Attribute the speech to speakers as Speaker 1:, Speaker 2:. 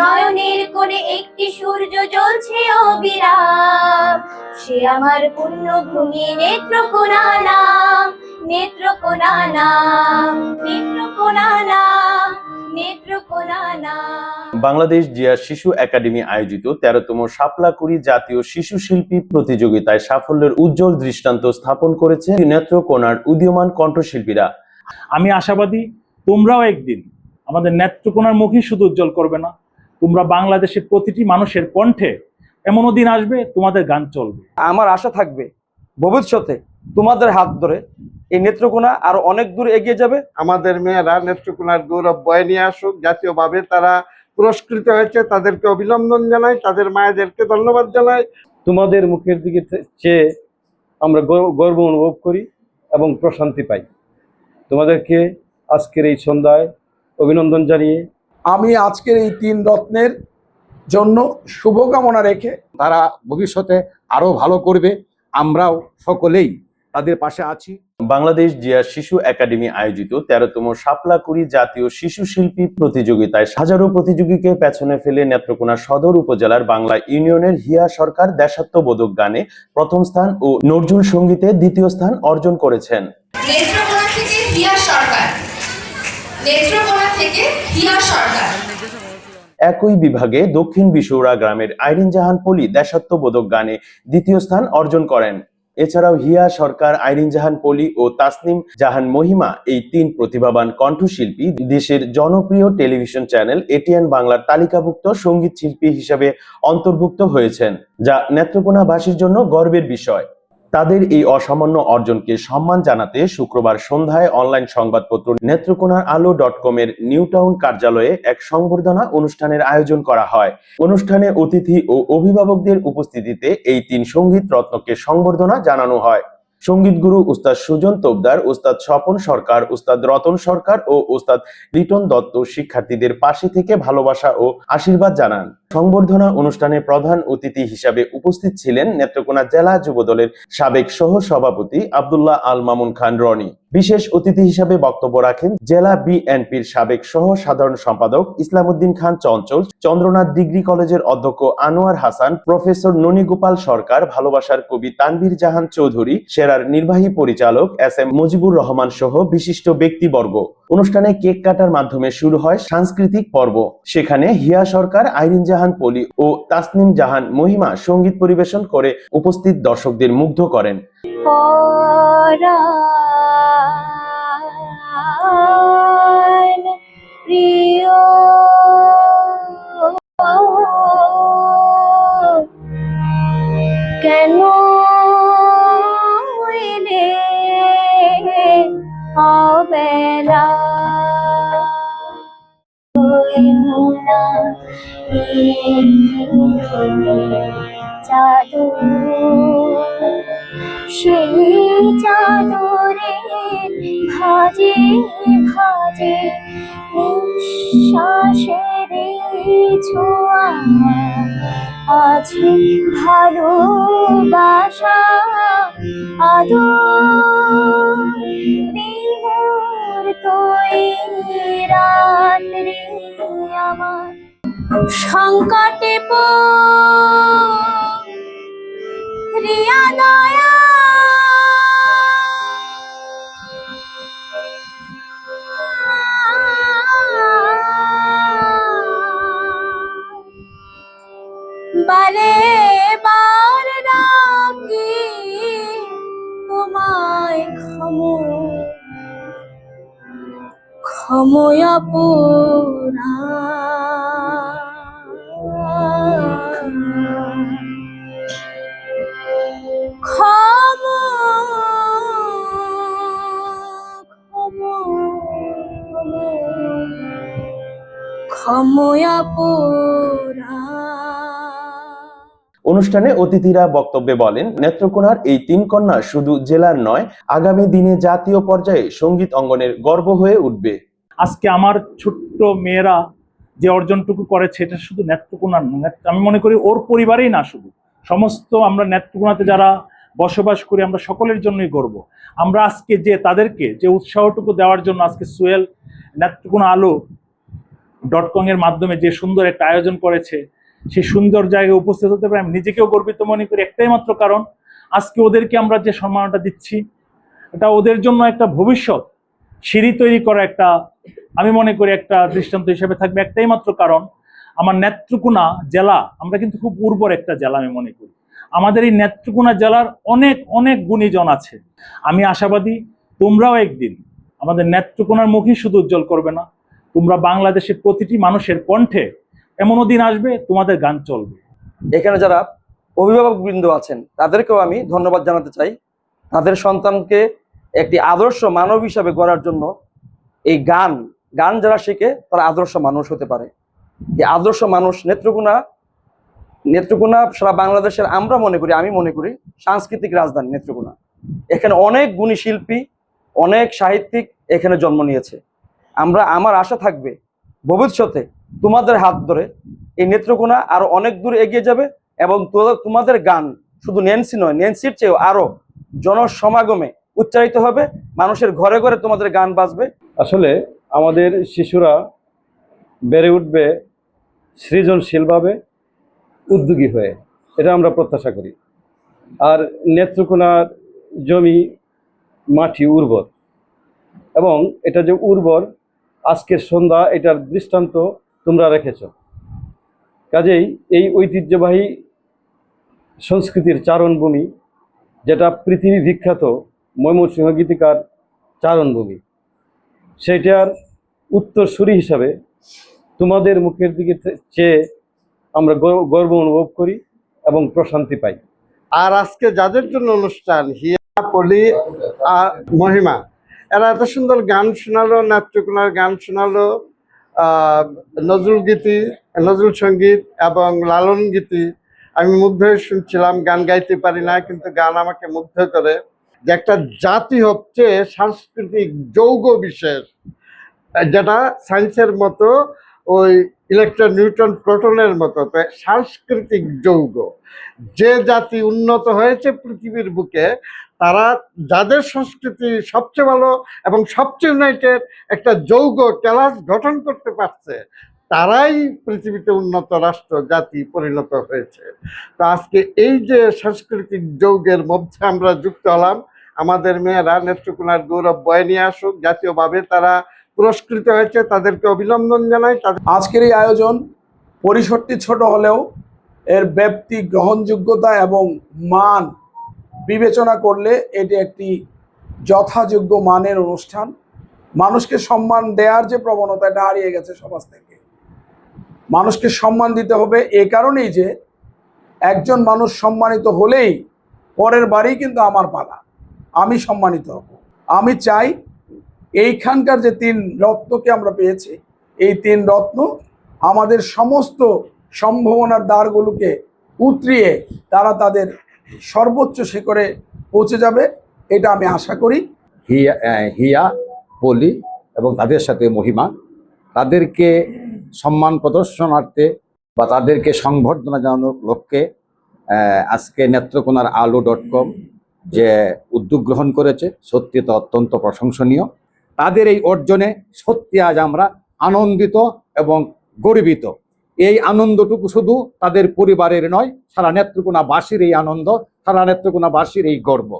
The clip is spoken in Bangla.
Speaker 1: নয়নের কোণে একটি সূর্য জ্বলছে অবিরাম। সে আমার পুণ্যভূমি নেত্রকোনা নাম নেত্রকোনা নাম নেত্রকোনা নাম নেত্রকোনা নাম
Speaker 2: বাংলাদেশ জিয়া শিশু একাডেমি আয়োজিত তেরোতম শাপলাকুড়ি জাতীয় শিশু শিল্পী প্রতিযোগিতায় সাফল্যের উজ্জ্বল দৃষ্টান্ত স্থাপন করেছে নেত্রকোনার উদীয়মান কণ্ঠশিল্পীরা।
Speaker 3: আমি আশাবাদী তোমরাও একদিন আমাদের নেত্রকোনার মুখই শুধু উজ্জ্বল করবে না। তোমরা বাংলাদেশের প্রতিটি মানুষের কণ্ঠে এমনও দিন আসবে তোমাদের গান চলবে।
Speaker 4: আমার আশা থাকবে ভবিষ্যতে তোমাদের হাত ধরে এই নেত্রকোনা আরও অনেক দূর এগিয়ে যাবে।
Speaker 5: আমাদের মেয়েরা নেত্রকোনার গৌরব বয়ে নিয়ে আসুক জাতীয়ভাবে তারা পুরস্কৃত হয়েছে তাদেরকে অভিনন্দন জানাই তাদের মায়েদেরকে ধন্যবাদ জানাই।
Speaker 4: তোমাদের মুখের দিকে চেয়ে আমরা গর্ব- গর্ব অনুভব করি এবং প্রশান্তি পাই। তোমাদেরকে আজকের এই সন্ধ্যায় অভিনন্দন জানিয়ে
Speaker 6: আমি আজকের এই তিন রত্নের জন্য শুভকামনা রেখে
Speaker 7: তারা ভবিষ্যতে আরও ভালো করবে আমরাও সকলেই তাদের পাশে আছি।
Speaker 2: বাংলাদেশ জিয়া শিশু একাডেমি আয়োজিত তেরোতম শাপলাকুড়ি জাতীয় শিশু শিল্পী প্রতিযোগিতায় হাজারো প্রতিযোগীকে পেছনে ফেলে নেত্রকোনা সদর উপজেলার বাংলা ইউনিয়নের হিয়া সরকার দেশাত্মবোধক গানে প্রথম স্থান ও নজরুল সঙ্গীতে দ্বিতীয় স্থান অর্জন করেছেন।
Speaker 8: নেত্রকোনা থেকে হিয়া সরকার। নেত্রকোনা থেকে সরকার।
Speaker 2: একই বিভাগে দক্ষিণ বিশৌরা গ্রামের আইরিন জাহান পলি দেশাত্মবোধক গানে দ্বিতীয় স্থান অর্জন করেন। এছাড়াও হিয়া সরকার, আইরিন জাহান পলি ও তাসনিম জাহান মহিমা এই তিন প্রতিভাবান কণ্ঠশিল্পী দেশের জনপ্রিয় টেলিভিশন চ্যানেল এটিএন বাংলার তালিকাভুক্ত সংগীত শিল্পী হিসাবে অন্তর্ভুক্ত হয়েছেন, যা নেত্রকোনাবাসীর জন্য গর্বের বিষয়। তাদের এই অসামান্য অর্জনকে সম্মান জানাতে শুক্রবার সন্ধ্যায় অনলাইন সংবাদপত্র নেত্রকোনার আলো ডট কম এর নিউ টাউন কার্যালয়ে এক সংবর্ধনা অনুষ্ঠানের আয়োজন করা হয়। অনুষ্ঠানে অতিথি ও অভিভাবকদের উপস্থিতিতে এই তিন সংগীত রত্নকে সংবর্ধনা জানানো হয়। সংগীত গুরু উস্তাদ সুজন তোবদার উস্তাদ স্বপন সরকার, উস্তাদ রতন সরকার ও উস্তাদ লিটন দত্ত শিক্ষার্থীদের পাশে থেকে ভালোবাসা ও আশীর্বাদ জানান। সংবর্ধনা অনুষ্ঠানে প্রধান অতিথি হিসাবে উপস্থিত ছিলেন নেত্রকোনা জেলা যুবদলের সাবেক সহ সভাপতি আবদুল্লাহ আল মামুন খান রনি। বিশেষ অতিথি হিসাবে বক্তব্য রাখেন জেলা বিএনপির সাবেক সহ সাধারণ সম্পাদক ইসলামউদ্দিন খান চঞ্চল, চন্দ্রনাথ ডিগ্রি কলেজের অধ্যক্ষ আনোয়ার হাসান, প্রফেসর ননীগোপাল সরকার, ভালোবাসার কবি তানভীর জাহান চৌধুরী, সেরার নির্বাহী পরিচালক এস এম মুজিবুর রহমান সহ বিশিষ্ট ব্যক্তিবর্গ। অনুষ্ঠানে কেক কাটার মাধ্যমে শুরু হয় সাংস্কৃতিক পর্ব। সেখানে হিয়া সরকার, আইরিন জাহান পলি ও তাসনিম জাহান মহিমা সংগীত পরিবেশন করে উপস্থিত দর্শকদের মুগ্ধ করেন।
Speaker 1: কেন অবেলা চাদর সেই চাদরে ভাজে ভাজে নিঃশ্বাসের ছোঁয়া আছে ভালোবাসা আদর সংকটে রিয়া দয়া বারে বার ডাকি তোমায় ক্ষম। ক্ষময়া পুরা পুরা
Speaker 2: অনুষ্ঠানে অতিথিরা বক্তব্যে বলেন নেত্রকোনার এই তিন কন্যা শুধু জেলার নয় আগামী দিনে জাতীয় পর্যায়ে সংগীত অঙ্গনের গর্ব হয়ে উঠবে।
Speaker 3: আজকে আমার ছোট্ট মেয়েরা যে অর্জনটুকু করেছে এটা শুধু নেত্রকোনার আমি মনে করি ওর পরিবারেই না শুধু। সমস্ত আমরা নেত্রকোনাতে যারা বসবাস করি আমরা সকলের জন্যই গর্ব। আমরা আজকে যে তাদেরকে যে উৎসাহটুকু দেওয়ার জন্য আজকে সোহেল নেত্রকোনা আলো ডট কং এর মাধ্যমে যে সুন্দর একটা আয়োজন করেছে, সেই সুন্দর জায়গায় উপস্থিত হতে পারে আমি নিজেকেও গর্বিত মনে করি। একটাই মাত্র কারণ, আজকে ওদেরকে আমরা যে সম্মানটা দিচ্ছি, এটা ওদের জন্য একটা ভবিষ্যৎ, সিঁড়ি তৈরি করা একটা, আমি মনে করি একটা দৃষ্টান্ত হিসেবে থাকবে। একটাই মাত্র কারণ, আমার নেত্রকোনা জেলা, আমরা কিন্তু খুব উর্বর একটা জেলা আমি মনে করি। আমাদের এই নেত্রকোনা জেলার অনেক অনেক গুণীজন আছে। আমি আশাবাদী, তোমরাও একদিন আমাদের নেত্রকোনার মুখই শুধু উজ্জ্বল করবে না। তোমরা বাংলাদেশের প্রতিটি মানুষের কণ্ঠে এমনও দিন আসবে, তোমাদের গান চলবে।
Speaker 9: এখানে যারা অভিভাবক বৃন্দ আছেন, তাদেরকেও আমি ধন্যবাদ জানাতে চাই। তাদের সন্তানকে একটি আদর্শ মানব হিসাবে গড়ার জন্য এই গান গান যারা শিখে, তারা আদর্শ মানুষ হতে পারে। এই আদর্শ মানুষ নেত্রকোনা নেত্রকোনা সারা বাংলাদেশের আমরা মনে করি, আমি মনে করি, সাংস্কৃতিক রাজধানী নেত্রকোনা। এখানে অনেক গুণী শিল্পী, অনেক সাহিত্যিক এখানে জন্ম নিয়েছে। আমরা, আমার আশা থাকবে ভবিষ্যতে তোমাদের হাত ধরে এই নেত্রকোনা আরও অনেক দূর এগিয়ে যাবে এবং তোমাদের গান শুধু ন্যান্সি নয় ন্যান্সির চেয়েও আরও জনসমাগমে উচ্চারিত হবে। মানুষের ঘরে ঘরে তোমাদের গান বাজবে।
Speaker 4: আসলে আমাদের শিশুরা বেড়ে উঠবে সৃজনশীলভাবে উদ্যোগী হয়ে। এটা আমরা প্রত্যাশা করি। আর নেত্রকোনার জমি মাটি উর্বর। এবং এটা যে উর্বর আজকের সন্ধ্যা এটার দৃষ্টান্ত তোমরা রেখেছ। কাজেই এই ঐতিহ্যবাহী সংস্কৃতির চারণভূমি, যেটা পৃথিবী বিখ্যাত ময়মনসিংহ গীতিকার চারণভূমি, সেটার উত্তরসূরি হিসাবে তোমাদের মুখের দিকে চেয়ে আমরা গর্ব- অনুভব করি এবং প্রশান্তি পাই।
Speaker 5: আর আজকে যাদের জন্য অনুষ্ঠান, হিয়া, পলি আর মহিমা এরা এত সুন্দর গান শোনালো নাট্যকোনার গান শোনালো নজরুল গীতি, নজরুল সংগীত এবং লালন গীতি। আমি মুগ্ধ হয়ে শুনছিলাম, গান গাইতে পারি না, কিন্তু গান আমাকে মুগ্ধ করে। যে একটা জাতি হচ্ছে সাংস্কৃতিক যৌগ বিশেষ, যেটা সায়েন্সের মতো, ওই ইলেকট্রন নিউটন প্রোটনের মতো সাংস্কৃতিক যৌগ। যে জাতি উন্নত হয়েছে পৃথিবীর বুকে তারা যাদের সংস্কৃতি সবচেয়ে ভালো এবং সবচেয়ে ইউনাইটেড একটা যৌগ ক্লাস গঠন করতে পারছে, তারাই পৃথিবীতে উন্নত রাষ্ট্র, জাতি পরিণত হয়েছে। তো আজকে এই যে সাংস্কৃতিক যৌগের মধ্যে আমরা যুক্ত হলাম, আমাদের মেয়েরা নেত্রকোনার গৌরব বয়ে নিয়ে আসুক, জাতীয়ভাবে তারা পুরস্কৃত হয়েছে, তাদেরকে অভিনন্দন জানাই।
Speaker 6: আজকের এই আয়োজন পরিসরটি ছোট হলেও এর ব্যাপ্তি, গ্রহণযোগ্যতা এবং মান বিবেচনা করলে এটি একটি যথাযোগ্য মানের অনুষ্ঠান। মানুষকে সম্মান দেওয়ার যে প্রবণতা, এটা হারিয়ে গেছে সমাজ থেকে। মানুষকে সম্মান দিতে হবে এ কারণেই যে একজন মানুষ সম্মানিত হলেই পরের বাড়ি কিন্তু আমার পালা। আমি সম্মানিত হব। আমি চাই এইখানকার যে তিন রত্নকে আমরা পেয়েছি, এই তিন রত্ন আমাদের সমস্ত সম্ভাবনার দ্বারগুলোকে উতরিয়ে তারা তাদের সর্বোচ্চ শিখরে পৌঁছে যাবে, এটা আমি আশা করি।
Speaker 7: হিয়া হিয়া পলি এবং তাদের সাথে মহিমা, তাদেরকে সম্মান প্রদর্শনার্থে বা তাদেরকে সংবর্ধনা জানানোর লক্ষ্যে আজকে নেত্রকোনার আলো ডট কম যে উদ্যোগ গ্রহণ করেছে, সত্যি তো অত্যন্ত প্রশংসনীয়। তাদের এই অর্জনে সত্যি আজ আমরা আনন্দিত এবং গর্বিত। এই আনন্দটুকু শুধু তাদের পরিবারের নয় সারা নেত্রকোনাবাসীর এই আনন্দ সারা নেত্রকোনাবাসীর এই গর্ব।